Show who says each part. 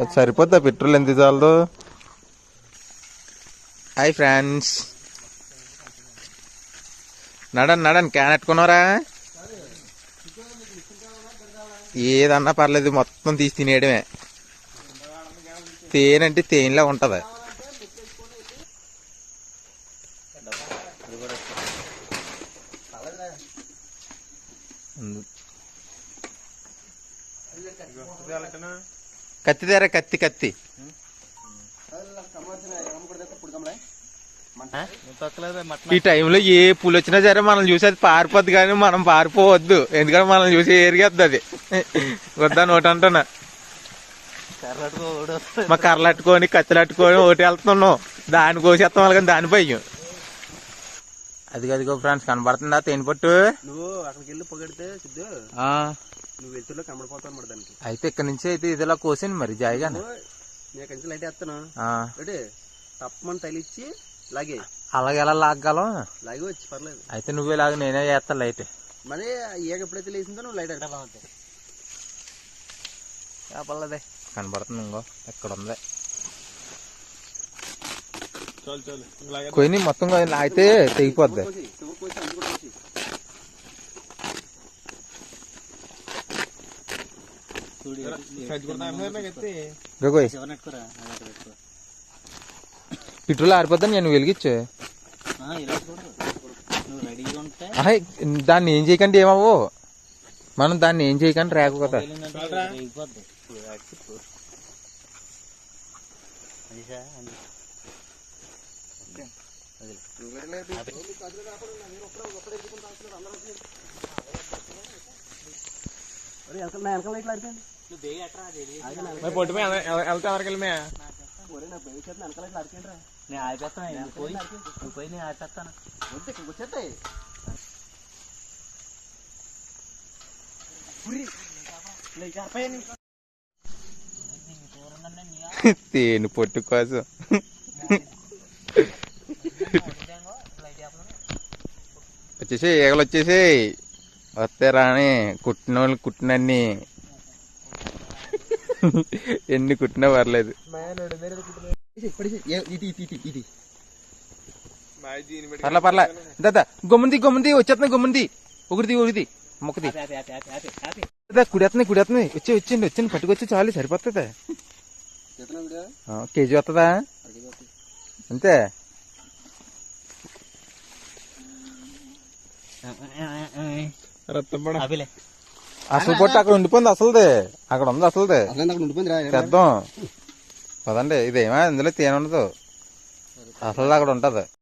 Speaker 1: అది సరిపోద్దా? పెట్రోల్ ఎంత చాలదు హాయ్ ఫ్రెండ్స్. నడన్ నడన్ క్యాన్ ఎట్టుకున్నారా ఏదన్నా పర్లేదు మొత్తం తీసి తినేయడమే. తేనె అంటే తేనెలా ఉంటుంది? కత్తి తెర కత్తి కత్తి ఈ టైంలో ఏ పూలు వచ్చినా సరే మనం చూసి అది పారిపోద్ది కానీ మనం పారిపోవద్దు. ఎందుకంటే మనం చూసి ఏరిగేద్ది అది. వద్దా నోటి అంటున్నా. మా కర్రలు అట్టుకొని కత్తులు అట్టుకొని ఒకటి వెళ్తున్నాం. దాని కోసేస్తాం వాళ్ళ కానీ దాని భయం. అది అదిగో ఫ్రెండ్స్ కనబడుతుందా తేనె పట్టు
Speaker 2: నువ్వు అక్కడికి వెళ్ళి పొగడితే సిద్ధు.
Speaker 1: ఆ,
Speaker 2: నువ్వు వెళ్తుల్లో కనబడిపోతావు అనమాట దానికి.
Speaker 1: అయితే ఇక్కడ నుంచి అయితే ఇదిలా కోసాను మరి
Speaker 2: నువ్వు నేను కంచి లైట్ వేస్తాను. తప్పమని తగిలిచ్చి లాగే.
Speaker 1: అలాగే ఎలా లాగలం
Speaker 2: లాగే వచ్చి పర్లేదు.
Speaker 1: అయితే నువ్వే లాగా నేనే చేస్తా లైట్.
Speaker 2: మరి ఈగ ఎప్పుడైతే లేచిందో నువ్వు లైట్ ఎక్కడ
Speaker 1: పర్లేదే. కనబడుతుంది ఇంకో ఎక్కడ ఉంది? కొన్ని మొత్తం అయితే తెగిపోద్ది
Speaker 2: కోసి చివరి కోసి అందు కూడా కోసి
Speaker 1: గోయ్. పెట్రోల్ ఆరిపోద్దాం నేను వెలిగించు. దాన్ని ఏం చేయకండి ఏమవ్వు? మనం దాన్ని ఏం చేయకండి రేకు కదా.
Speaker 2: వెనకాల ఇట్లా అడిగండి ఆడిపోయింది
Speaker 1: పొట్టు వెళ్తా వరకు
Speaker 2: ఒరే నా బయట చేత వెనకాల లైట్లు ఆడిపోయింది రా
Speaker 3: నేను ఆడిపోతాను నువ్వు పోయి నువ్వు పోయి నేను ఆడిపోతాను
Speaker 2: వద్దు ఇక్కడికి వచ్చేస్తాయి.
Speaker 1: తేను పొట్టు కోసం. వచ్చేసి ఈగలు వచ్చేసి వస్తే రాని కుట్టిన వాళ్ళు కుట్టినన్ని ఎన్ని కుట్టినా పర్లేదు. పర్లే పర్లే. దాదా గమ్ముంది గమ్ముంది వచ్చేస్తుంది గమ్ముంది. ఒకటిది ఒకటిది. మొక్కది. కుడేస్తుంది కుడేస్తుంది వచ్చి వచ్చింది వచ్చింది పట్టుకొచ్చి చాలు సరిపోతుంది? కేజీ వస్తుందా? అంతే.
Speaker 3: అభిలే
Speaker 1: అసలు పొట్టు అక్కడ ఉండిపోయింది అసలుది. అక్కడ ఉంది అసలుది.
Speaker 2: అసలు అక్కడ ఉండిపోయింది
Speaker 1: తెద్దాం పదండి ఇదేమా ఇందులో తేనుండదు అసలు అక్కడ ఉంటది.